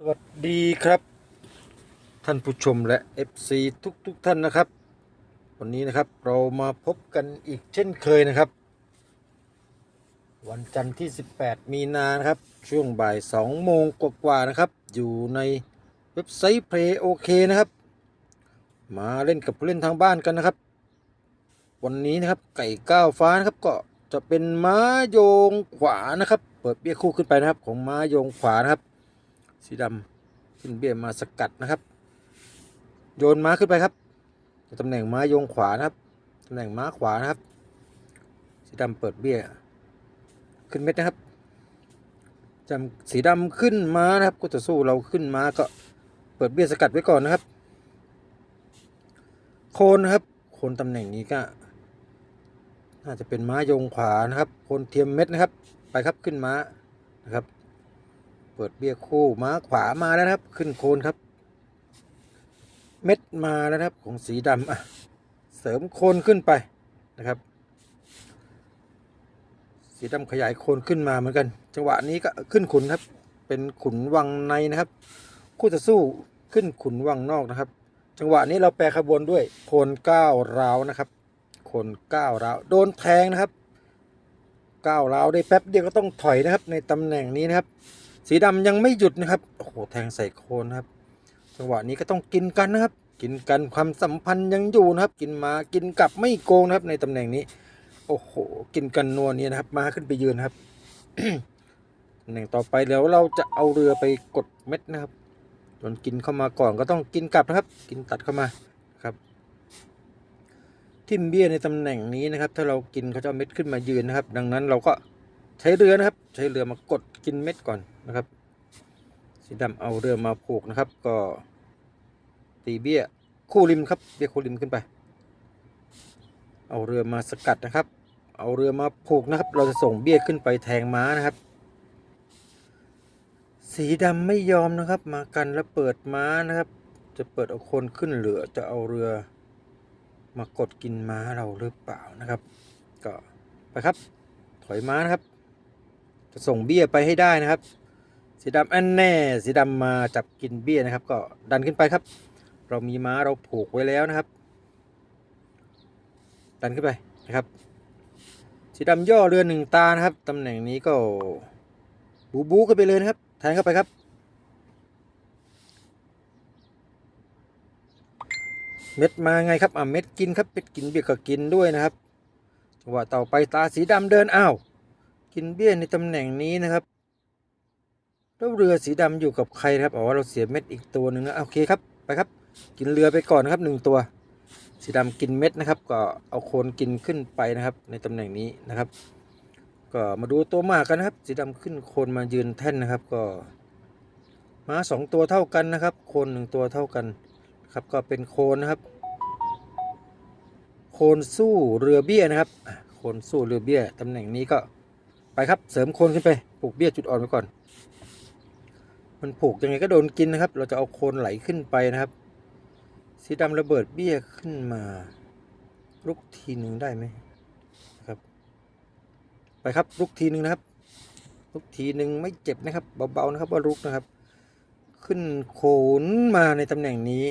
สวัสดีครับ ท่านผู้ชมและ FC ทุกทุกท่านนะครับ วันนี้นะครับเรามาพบกันอีกเช่นเคยนะครับ วันจันทร์ที่ 18 มีนานะครับ ช่วงบ่าย 2 โมงกว่าๆนะครับ อยู่ในเว็บไซต์ Play OK นะครับ มาเล่นกับผู้เล่นทางบ้านกันนะครับ วันนี้นะครับไก่ก้าวฟ้านะครับก็จะเป็นม้าโยงขวานะครับ เปิดเบี้ยคู่ขึ้นไปนะครับของม้าโยงขวานะครับ สีดำขึ้นเบี้ยมาสกัดนะครับ โยนม้าขึ้นไปครับตำแหน่งม้าโยงขวานะครับตำแหน่งม้าขวานะครับสีดำเปิดเบี้ยขึ้นเม็ดนะครับจำสีดำขึ้นม้านะครับก็จะสู้เราขึ้นม้าก็เปิดเบี้ยสกัดไว้ก่อนนะครับ โคนนะครับ โคนตำแหน่งนี้ก็น่าจะเป็นม้าโยงขวานะครับ โคนเทียมเม็ดนะครับ ไปครับขึ้นม้านะครับ เปิดเบี้ยคู่ม้าขวามาแล้วครับ ขึ้นโคนครับ เม็ดมาแล้วครับของสีดำอะเสริมโคนขึ้นไปนะครับ สีดำขยายโคนขึ้นมาเหมือนกัน จังหวะนี้ก็ขึ้นขุนครับ เป็นขุนวังในนะครับ คู่จะสู้ขึ้นขุนวังนอกนะครับ จังหวะนี้เราแปลขบวนด้วยโคนก้าวร้าวนะครับโคนก้าวร้าวโดนแทงนะครับก้าวร้าวได้แป๊บเดียวก็ต้องถอยนะครับในตำแหน่งนี้นะครับ สีดำยังไม่หยุดนะครับ โอ้โห แทงใส่โคนนครับ จังหวะนี้ก็ต้องกินกันนะครับ กินกันความสัมพันธ์ยังอยู่นะครับ กินมา กินกลับไม่โกงนะครับ ในตำแหน่งนี้ โอ้โห กินกันนัวเนี่ยนะครับ มาขึ้นไปยืนครับตำแหน่งต่อไปเดี๋ยวเราจะเอาเรือไปกดเม็ดนะครับจนกินเข้ามาก่อนก็ต้องกินกลับนะครับ กินตัดเข้ามาครับ ทิมเบี้ยในตำแหน่งนี้นะครับ ถ้าเรากินเขาจะเม็ดขึ้นมายืนนะครับ ดังนั้นเราก็ ใช้เรือนะครับ ใช้เรือมากดกินเม็ดก่อนนะครับ สีดำเอาเรือมาผูกนะครับ ก็ตีเบี้ยคู่ริมครับเบี้ยคู่ริมขึ้นไป เอาเรือมาสกัดนะครับ เอาเรือมาผูกนะครับ เราจะส่งเบี้ยขึ้นไปแทงม้านะครับ สีดำไม่ยอมนะครับ มากันแล้วเปิดม้านะครับ จะเปิดเอาคนขึ้นเรือจะเอาเรือมากดกินม้าเราหรือเปล่านะครับ ก็ไปครับถอยม้านะครับ จะส่งเบี้ยไปให้ได้นะครับ สีดำอันแน่ สีดำมาจับกินเบี้ยนะครับ ก็ดันขึ้นไปครับ เรามีม้าเราผูกไว้แล้วนะครับ ดันขึ้นไปนะครับ สีดำย่อเรือหนึ่งตานะครับตำแหน่งนี้ก็บูบูขึ้นไปเลยนะครับแทงเข้าไปครับเม็ดมาไงครับอะเม็ดกินครับเม็ดกินเบี้ยก็กินด้วยนะครับจังหวะต่อไปตาสีดำเดินอ้าว กินเบี้ยในตำแหน่งนี้นะครับแล้วเรือสีดำอยู่กับใครครับอ๋อเราเสียเม็ดอีกตัวหนึ่งนะโอเคครับไปครับ กินเรือไปก่อนนะครับหนึ่งตัว สีดำกินเม็ดนะครับ ก็เอาโคนกินขึ้นไปนะครับ ในตำแหน่งนี้นะครับ ก็มาดูตัวหมากกันนะครับ สีดำขึ้นโคนมายืนแท่นนะครับ ก็ม้าสองตัวเท่ากันนะครับ โคนหนึ่งตัวเท่ากันครับก็เป็นโคนนะครับ โคนสู้เรือเบี้ยนะครับ โคนสู้เรือเบี้ยตำแหน่งนี้ก็ ไปครับเสริมโคนขึ้นไปปลูกเบี้ยจุดอ่อนไว้ก่อน มันผูกยังไงก็โดนกินนะครับ เราจะเอาโคนไหลขึ้นไปนะครับ สีดำระเบิดเบี้ยขึ้นมาลุกทีหนึ่งได้ไหมครับ ไปครับลุกทีหนึ่งนะครับลุกทีหนึ่งไม่เจ็บนะครับเบาๆนะครับว่าลุกนะครับ ขึ้นโขนมาในตำแหน่งนี้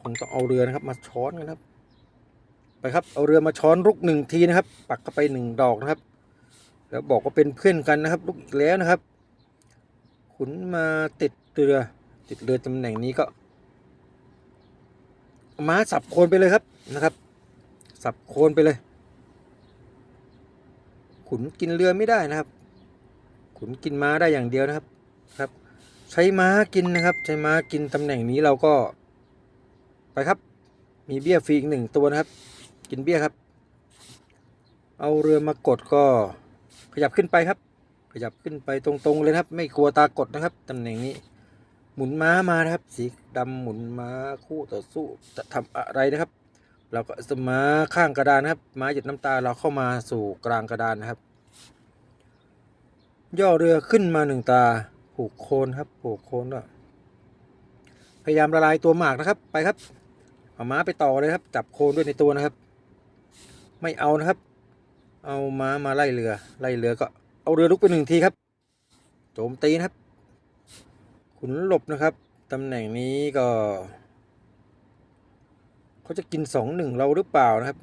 คงต้องเอาเรือนะครับมาช้อนกันครับ ไปครับเอาเรือมาช้อนลุกหนึ่งทีนะครับ ปักเข้าไปหนึ่งดอกนะครับ แล้วบอกว่าเป็นเพื่อนกันนะครับลุกอีกแล้วนะครับ ขุนมาติดเรือ ติดเรือตำแหน่งนี้ก็ม้าสับโคนไปเลยครับนะครับ สับโคนไปเลย ขุนกินเรือไม่ได้นะครับ ขุนกินม้าได้อย่างเดียวนะครับครับ ใช้ม้ากินนะครับ ใช้ม้ากินตำแหน่งนี้เราก็ ไปครับ มีเบี้ยฟรีอีกหนึ่งตัวนะครับ กินเบี้ยครับ เอาเรือมากดก็ ขยับขึ้นไปครับ ขยับขึ้นไปตรงๆเลยครับ ไม่กลัวตากดนะครับตำแหน่งนี้ หมุนม้ามานะครับ สีดำหมุนม้าคู่ต่อสู้จะทำอะไรนะครับ เราก็สมาข้างกระดานนะครับ ม้าหยดน้ำตาเราเข้ามาสู่กลางกระดานนะครับ ย่อเรือขึ้นมาหนึ่งตาผูกโคนครับผูกโคนด้วพยายามละลายตัวหมากนะครับไปครับเอาม้าไปต่อเลยครับ จับโคนด้วยในตัวนะครับ ไม่เอานะครับ เอาม้ามาไล่เรือ ไล่เรือก็เอาเรือลุกไปหนึ่งทีครับ โจมตีนะครับ ขุนหลบนะครับ ตำแหน่งนี้ก็เขาจะกินสองหนึ่งเราหรือเปล่านะครับ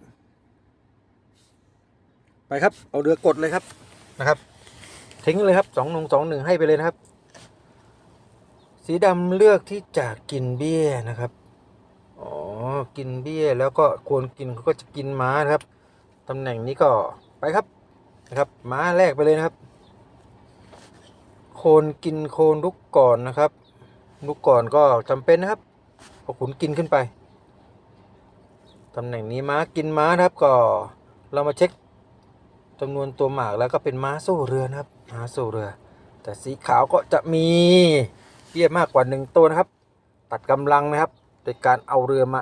ไปครับ เอาเรือกดเลยครับนะครับ ทิ้งเลยครับสองหนึ่งสองหนึ่งให้ไปเลยนะครับ สีดำเลือกที่จะกินเบี้ยนะครับอ๋อกินเบี้ยแล้วก็ควรกินเขาก็จะกินม้านะครับตำแหน่งนี้ก็ ไปครับนะครับม้าแรกไปเลยนะครับ โคนกินโคนลุกก่อนนะครับลุกก่อนก็จำเป็นนะครับพอขุนกินขึ้นไปตำแหน่งนี้ม้ากินม้านะครับก็เรามาเช็คจำนวนตัวหมากแล้วก็เป็นม้าสู้เรือนะครับม้าสู้เรือ แต่สีขาวก็จะมีเบี้ยมากกว่าหนึ่งตัวนะครับ ตัดกำลังนะครับ โดยการเอาเรือมา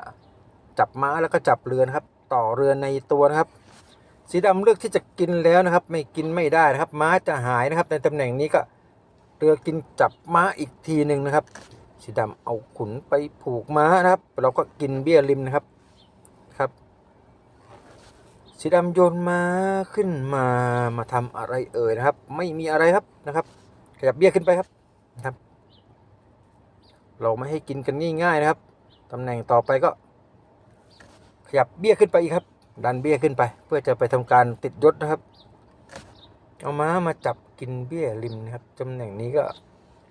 จับม้าแล้วก็จับเรือนะครับ ต่อเรือในตัวนะครับ สีดำเลือกที่จะกินแล้วนะครับ ไม่กินไม่ได้นะครับ ม้าจะหายนะครับ ในตำแหน่งนี้ก็เรือกินจับม้าอีกทีหนึ่งนะครับ สีดำเอาขุนไปผูกม้านะครับ เราก็กินเบี้ยริมนะครับครับสีดำโยนม้าขึ้นมามาทำอะไรเอ่ยนะครับ ไม่มีอะไรครับนะครับขยับเบี้ยขึ้นไปครับนะครับ เราไม่ให้กินกันง่าย ๆนะครับตำแหน่งต่อไปก็ ขยับเบี้ยขึ้นไปอีกครับ ดันเบี้ยขึ้นไป เพื่อจะไปทำการติดยศนะครับ เอาม้ามาจับกินเบี้ยริมนะครับตำแหน่งนี้ก็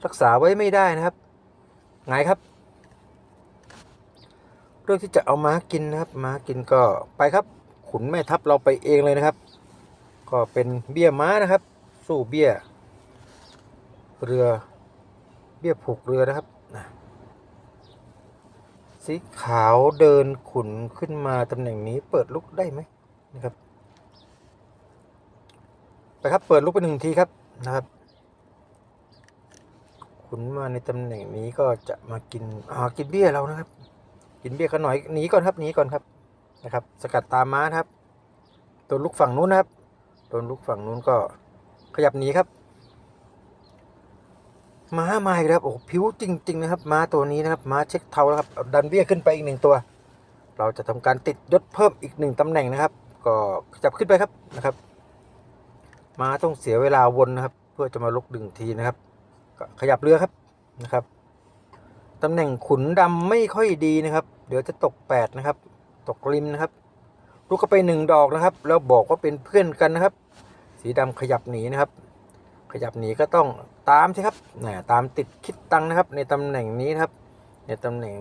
รักษาไว้ไม่ได้นะครับไงครับเรื่องที่จะเอาม้ากินนะครับ ม้ากินก็ไปครับ ขุนแม่ทัพเราไปเองเลยนะครับ ก็เป็นเบี้ยม้านะครับ สู้เบี้ย เรือเบี้ยผูกเรือนะครับ สีขาวเดินขุนขึ้นมาตำแหน่งนี้เปิดลุกได้ไหมนะครับไปครับเปิดลุกไปหนึ่งทีครับนะครับ ขุนมาในตำแหน่งนี้ก็จะมากินอ่ากินเบี้ยเรานะครับ กินเบี้ยกันหน่อยหนีก่อนครับหนีก่อนครับนะครับ สกัดตามม้าครับโดนลุกฝั่งนู้นนะครับโดนลุกฝั่งนู้นก็ขยับหนีครับ ม้ามาอีกแล้วครับโอ้ผิวจริง ๆ นะครับ ม้าตัวนี้นะครับ ม้าเช็คเทาแล้วครับ ดันเบี้ยขึ้นไปอีกหนึ่งตัว เราจะทำการติดยศเพิ่มอีกหนึ่งตำแหน่งนะครับ ก็ขยับขึ้นไปครับนะครับ ม้าต้องเสียเวลาวนนะครับ เพื่อจะมาลุกดึงทีนะครับ ก็ขยับเรือครับนะครับตำแหน่งขุนดำไม่ค่อยดีนะครับ เดี๋ยวจะตกแปดนะครับ ตกริมนะครับลุกเข้าไปหนึ่งดอกนะครับ แล้วบอกว่าเป็นเพื่อนกันนะครับ สีดำขยับหนีนะครับ ขยับหนีก็ต้องตามสิครับนะตามติดคิดตังนะครับ ในตำแหน่งนี้ครับ ในตำแหน่ง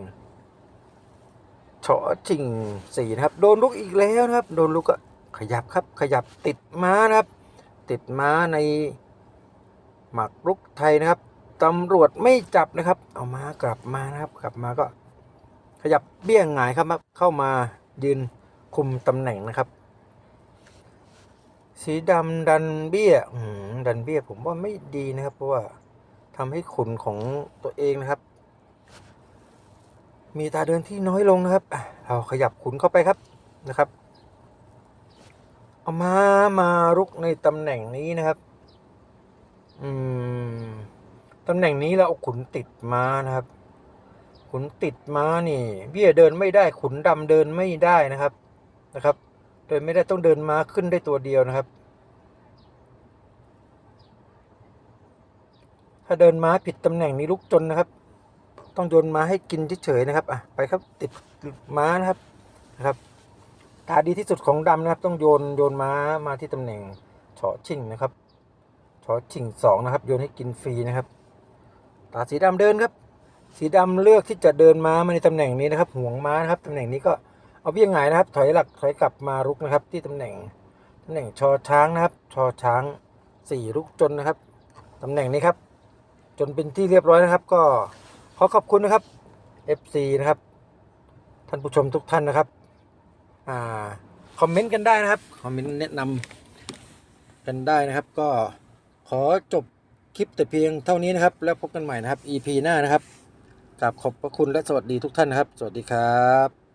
เฉาะชิงสี่นะครับ โดนลุกอีกแล้วนะครับ โดนลุกก็ขยับครับ ขยับติดม้านะครับ ติดม้าในหมักรุกไทยนะครับตำรวจไม่จับนะครับ เอาม้ากลับมานะครับ กลับมาก็ ขยับเบี้ยงหงายครับเข้ามายืนคุมตำแหน่งนะครับ สีดำดันเบี้ยอืดันเบี้ยผมว่าไม่ดีนะครับ เพราะว่าทำให้ขุนของตัวเองนะครับ มีตาเดินที่น้อยลงนะครับ เราขยับขุนเข้าไปครับนะครับเอามามารุกในตำแหน่งนี้นะครับ อืมตำแหน่งนี้เราเอาขุนติดม้านะครับ ขุนติดม้านี่ เบี้ยเดินไม่ได้ ขุนดำเดินไม่ได้นะครับนะครับ เดินไม่ได้ต้องเดินม้าขึ้นได้ตัวเดียวนะครับ ถ้าเดินม้าผิดตำแหน่งนี้ลุกจนนะครับ ต้องโยนม้าให้กินเฉยๆนะครับ อะ ไปครับติดม้านะครับ นะครับ ตาดีที่สุดของดำนะครับ ต้องโยนโยนม้ามาที่ตำแหน่งเฉาะชิงนะครับเฉาะชิงสองนะครับ โยนให้กินฟรีนะครับ ตาสีดำเดินครับ สีดำเลือกที่จะเดินม้ามาในตำแหน่งนี้นะครับ ห่วงม้านะครับตำแหน่งนี้ก็ เอาเบี้ยงหงายนะครับ ถอยหลักถอยกลับมารุกนะครับ ที่ตำแหน่งตำแหน่งชอช้างนะครับ ชอช้างสี่รุกจนนะครับตำแหน่งนี้ครับ จนเป็นที่เรียบร้อยนะครับ ก็ขอขอบคุณนะครับ FC นะครับ ท่านผู้ชมทุกท่านนะครับอ่าคอมเมนต์กันได้นะครับคอมเมนต์แนะนำกันได้นะครับ ก็ขอจบคลิปแต่เพียงเท่านี้นะครับ แล้วพบกันใหม่นะครับ EP หน้านะครับกราบขอบพระคุณและสวัสดีทุกท่านนะครับ สวัสดีครับ